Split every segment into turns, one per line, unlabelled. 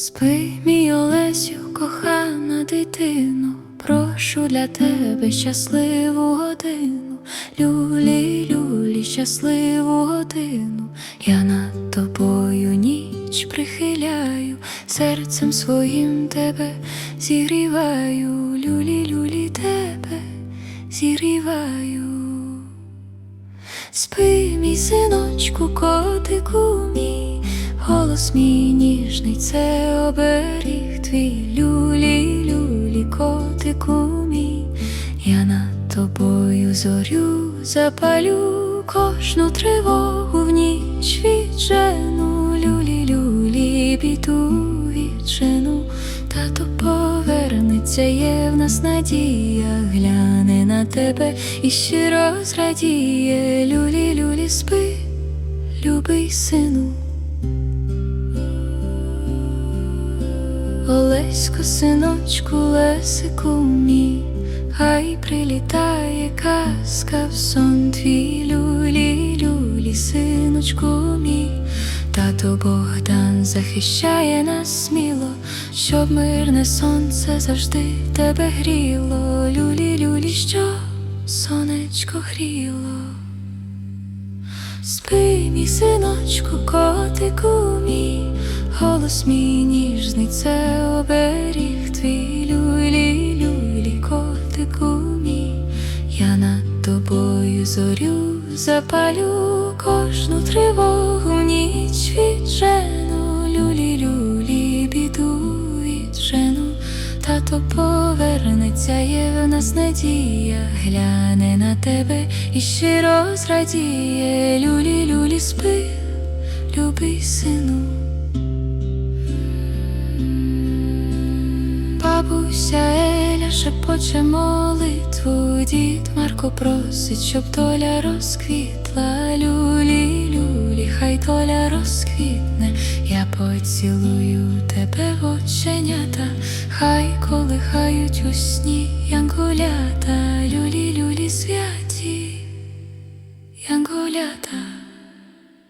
Спи, мій Олесю, кохана дитино, прошу для тебе щасливу годину, люлі, люлі, щасливу годину, я над тобою ніч прихиляю, серцем своїм тебе зігріваю, люлі, люлі, тебе зігріваю. Спи, мій синочку, котику мій, голос мій ніжний, це оберіг твій, люлі, люлі, котику мій, я над тобою зорю запалю кожну тривогу в ніч віджену, люлі, люлі, біду віджену, тато повернеться, є в нас надія, гляне на тебе і щиро зрадіє, люлі, люлі, спи, любий сину. Олесько, синочку, лесику мій, хай прилітає казка в сон твій, люлі, люлі, синочку мій, тато Богдан захищає нас сміло, щоб мирне сонце завжди тебе гріло, люлі, люлі, що сонечко гріло. Спи, мій синочку, котику мій, голос мій ніжний, це оберіг твій, люлі, люлі, котику мій, я над тобою зорю запалю кожну тривогу ніч віджену, люлі, люлі, біду віджену. Тато повернеться, є в нас надія, гляне на тебе і щиро зрадіє, люлі, люлі, спи, любий сину. Бабуся Еля шепоче молитву, дід Марко просить, щоб доля розквітла, люлі, люлі, хай доля розквітне, я поцілую тебе оченята, хай колихають у сні янголята, люлі, люлі, святі, янголята.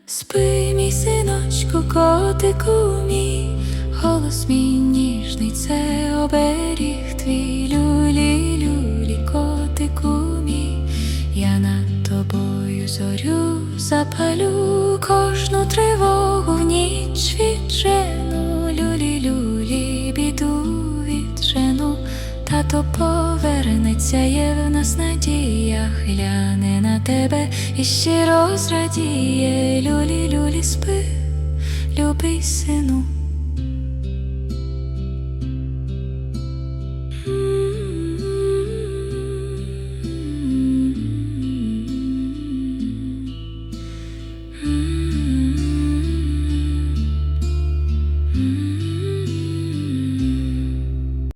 Спи, мій синочку, котику мій, голос мій ніжний, це оберіг твій, люлі, люлі, котику мій, я над тобою зорю запалю кожну тривогу в ніч віджену, люлі, люлі, біду віджену. Тато повернеться, є в нас надія, гляне на тебе і щиро зрадіє, люлі, люлі, спи, любий сину.